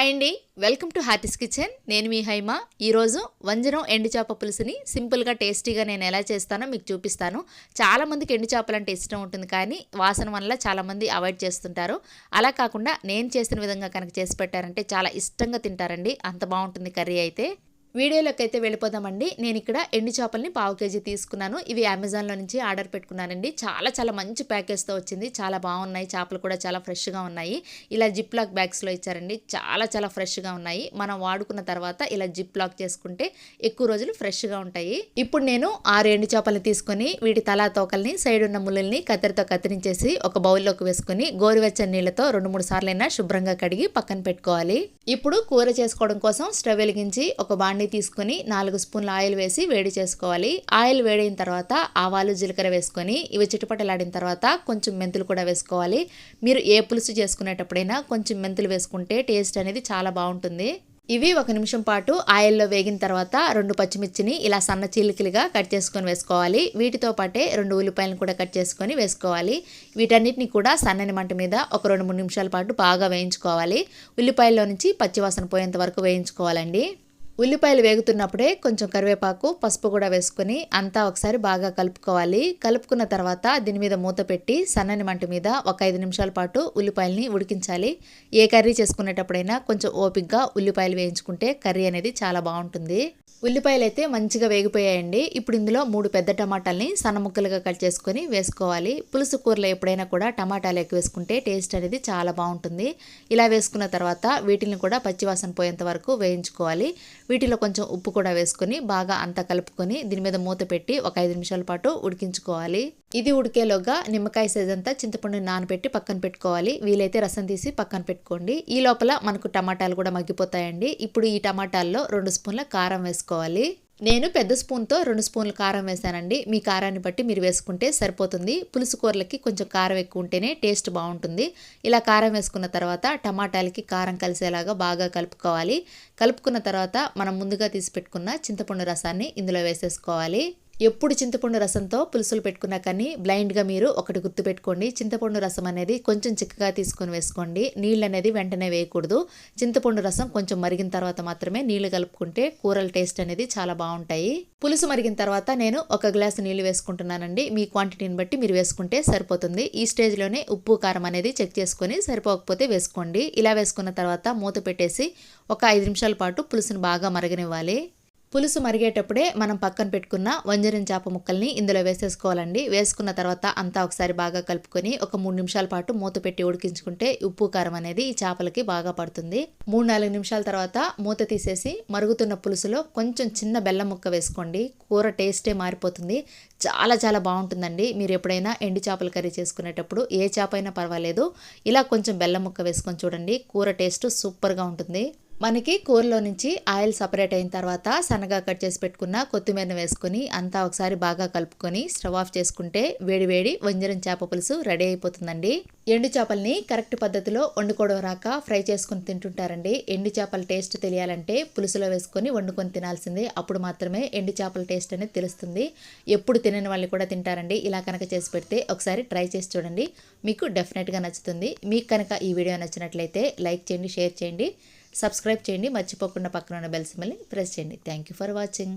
Hi అండి. Welcome to Hearty's kitchen. నేను మీ హైమ. ఈరోజు వంజరం ఎండు చేప పులుసుని సింపుల్గా టేస్టీగా నేను ఎలా చేస్తానో మీకు చూపిస్తాను. చాలామందికి ఎండు చేపలు అంటే ఇష్టం ఉంటుంది కానీ వాసన వల్ల చాలామంది అవాయిడ్ చేస్తుంటారు. అలా కాకుండా నేను చేసిన విధంగా కనుక చేసి పెట్టారంటే చాలా ఇష్టంగా తింటారండి. అంత బాగుంటుంది కర్రీ అయితే. వీడియోలోకి అయితే వెళ్ళిపోదామండి. నేను ఇక్కడ ఎండు చేపల్ని పావు కేజీ తీసుకున్నాను. ఇవి అమెజాన్లో నుంచి ఆర్డర్ పెట్టుకున్నానండి. చాలా చాలా మంచి ప్యాకేజ్తో వచ్చింది. చాలా బాగున్నాయి. చేపలు కూడా చాలా ఫ్రెష్గా ఉన్నాయి. ఇలా జిప్ లాక్ బ్యాగ్స్లో ఇచ్చారండి. చాలా చాలా ఫ్రెష్గా ఉన్నాయి. మనం వాడుకున్న తర్వాత ఇలా జిప్ లాక్ చేసుకుంటే ఎక్కువ రోజులు ఫ్రెష్గా ఉంటాయి. ఇప్పుడు నేను ఆరు ఎండు చేపలు తీసుకొని వీటి తలా తోకల్ని సైడ్ ఉన్న ముళ్ళల్ని కత్తెరతో కత్తిరించేసి ఒక బౌల్లోకి వేసుకుని గోరువెచ్చని నీళ్ళతో రెండు మూడు సార్లైనా శుభ్రంగా కడిగి పక్కన పెట్టుకోవాలి. ఇప్పుడు కూర చేసుకోవడం కోసం స్టవ్ వెలిగించి ఒక బాండి తీసుకొని నాలుగు స్పూన్ల ఆయిల్ వేసి వేడి చేసుకోవాలి. ఆయిల్ వేడైన తర్వాత ఆవాలు జీలకర్ర వేసుకొని ఇవి చిటపటలాడిన తర్వాత కొంచెం మెంతులు కూడా వేసుకోవాలి. మీరు ఏ పులుసు చేసుకునేటప్పుడైనా కొంచెం మెంతులు వేసుకుంటే టేస్ట్ అనేది చాలా బాగుంటుంది. ఇవి ఒక నిమిషం పాటు ఆయిల్లో వేగిన తర్వాత రెండు పచ్చిమిర్చిని ఇలా సన్న చీలికలుగా కట్ చేసుకొని వేసుకోవాలి. వీటితో పాటే రెండు ఉల్లిపాయలను కూడా కట్ చేసుకొని వేసుకోవాలి. వీటన్నిటిని కూడా సన్నని మంట మీద ఒక రెండు మూడు నిమిషాల పాటు బాగా వేయించుకోవాలి. ఉల్లిపాయల్లో నుంచి పచ్చివాసన పోయేంత వరకు వేయించుకోవాలండి. ఉల్లిపాయలు వేగుతున్నప్పుడే కొంచెం కరివేపాకు పసుపు కూడా వేసుకొని అంతా ఒకసారి బాగా కలుపుకోవాలి. కలుపుకున్న తర్వాత దీని మీద మూత పెట్టి సన్నని మంట మీద ఒక ఐదు నిమిషాల పాటు ఉల్లిపాయలని ఉడికించాలి. ఏ కర్రీ చేసుకునేటప్పుడైనా కొంచెం ఓపిక్గా ఉల్లిపాయలు వేయించుకుంటే కర్రీ అనేది చాలా బాగుంటుంది. ఉల్లిపాయలు అయితే మంచిగా వేగిపోయాయండి. ఇప్పుడు ఇందులో మూడు పెద్ద టమాటాలని సన్న ముక్కలుగా కట్ చేసుకొని వేసుకోవాలి. పులుసు కూరలో ఎప్పుడైనా కూడా టమాటాలు ఎక్కువ వేసుకుంటే టేస్ట్ అనేది చాలా బాగుంటుంది. ఇలా వేసుకున్న తర్వాత వీటిని కూడా పచ్చివాసన పోయేంత వరకు వేయించుకోవాలి. వీటిలో కొంచెం ఉప్పు కూడా వేసుకొని బాగా అంతా కలుపుకొని దీని మీద మూత పెట్టి ఒక ఐదు నిమిషాల పాటు ఉడికించుకోవాలి. ఇది ఉడికేలోగా నిమ్మకాయ సైజ్ అంతా చింతపండు నానబెట్టి పక్కన పెట్టుకోవాలి. వీలైతే రసం తీసి పక్కన పెట్టుకోండి. ఈ లోపల మనకు టమాటాలు కూడా మగ్గిపోతాయండి. ఇప్పుడు ఈ టమాటాల్లో రెండు స్పూన్ల కారం వేసుకోవాలి. నేను పెద్ద స్పూన్తో రెండు స్పూన్లు కారం వేసానండి. మీ కారాన్ని బట్టి మీరు వేసుకుంటే సరిపోతుంది. పులుసు కూరలకి కొంచెం కారం ఎక్కువ ఉంటేనే టేస్ట్ బాగుంటుంది. ఇలా కారం వేసుకున్న తర్వాత టమాటాలకి కారం కలిసేలాగా బాగా కలుపుకోవాలి. కలుపుకున్న తర్వాత మనం ముందుగా తీసి పెట్టుకున్న చింతపండు రసాన్ని ఇందులో వేసేసుకోవాలి. ఎప్పుడు చింతపండు రసంతో పులుసులు పెట్టుకున్నా కానీ బ్లైండ్గా మీరు ఒకటి గుర్తుపెట్టుకోండి. చింతపండు రసం అనేది కొంచెం చిక్కగా తీసుకొని వేసుకోండి. నీళ్ళు అనేది వెంటనే వేయకూడదు. చింతపండు రసం కొంచెం మరిగిన తర్వాత మాత్రమే నీళ్ళు కలుపుకుంటే కూరల టేస్ట్ అనేది చాలా బాగుంటాయి. పులుసు మరిగిన తర్వాత నేను ఒక గ్లాసు నీళ్ళు వేసుకుంటున్నానండి. మీ క్వాంటిటీని బట్టి మీరు వేసుకుంటే సరిపోతుంది. ఈ స్టేజ్లోనే ఉప్పు కారం అనేది చెక్ చేసుకొని సరిపోకపోతే వేసుకోండి. ఇలా వేసుకున్న తర్వాత మూత పెట్టేసి ఒక ఐదు నిమిషాల పాటు పులుసును బాగా మరగనివ్వాలి. పులుసు మరిగేటప్పుడే మనం పక్కన పెట్టుకున్న వంజరం చేప ముక్కల్ని ఇందులో వేసేసుకోవాలండి. వేసుకున్న తర్వాత అంతా ఒకసారి బాగా కలుపుకొని ఒక మూడు నిమిషాల పాటు మూత పెట్టి ఉడికించుకుంటే ఉప్పు కారం అనేది ఈ చేపలకి బాగా పడుతుంది. మూడు నాలుగు నిమిషాల తర్వాత మూత తీసేసి మరుగుతున్న పులుసులో కొంచెం చిన్న బెల్లం ముక్క వేసుకోండి. కూర టేస్టే మారిపోతుంది. చాలా చాలా బాగుంటుందండి. మీరు ఎప్పుడైనా ఎండు చేపల కర్రీ చేసుకునేటప్పుడు ఏ చేప అయినా పర్వాలేదు. ఇలా కొంచెం బెల్లం ముక్క వేసుకొని చూడండి. కూర టేస్ట్ సూపర్గా ఉంటుంది. మనకి కూరలో నుంచి ఆయిల్ సపరేట్ అయిన తర్వాత సన్నగా కట్ చేసి పెట్టుకున్న కొత్తిమీరను వేసుకొని అంతా ఒకసారి బాగా కలుపుకొని స్టవ్ ఆఫ్ చేసుకుంటే వేడివేడి వంజరం చేప పులుసు రెడీ అయిపోతుందండి. ఎండు చేపల్ని కరెక్ట్ పద్ధతిలో వండుకోవడం రాక ఫ్రై చేసుకుని తింటుంటారండి. ఎండు చేపల టేస్ట్ తెలియాలంటే పులుసులో వేసుకొని వండుకొని తినాల్సిందే. అప్పుడు మాత్రమే ఎండు చేపల టేస్ట్ అనేది తెలుస్తుంది. ఎప్పుడు తినని వాళ్ళు కూడా తింటారండి. ఇలా కనుక చేసి పెడితే ఒకసారి ట్రై చేసి చూడండి. మీకు డెఫినెట్గా నచ్చుతుంది. మీకు కనుక ఈ వీడియో నచ్చినట్లయితే లైక్ చేయండి షేర్ చేయండి. సబ్స్క్రైబ్ చేయండి మర్చిపోకుండా పక్కన ఉన్న బెల్ సిమ్మల్ని ప్రెస్ చేయండి. Thank you for watching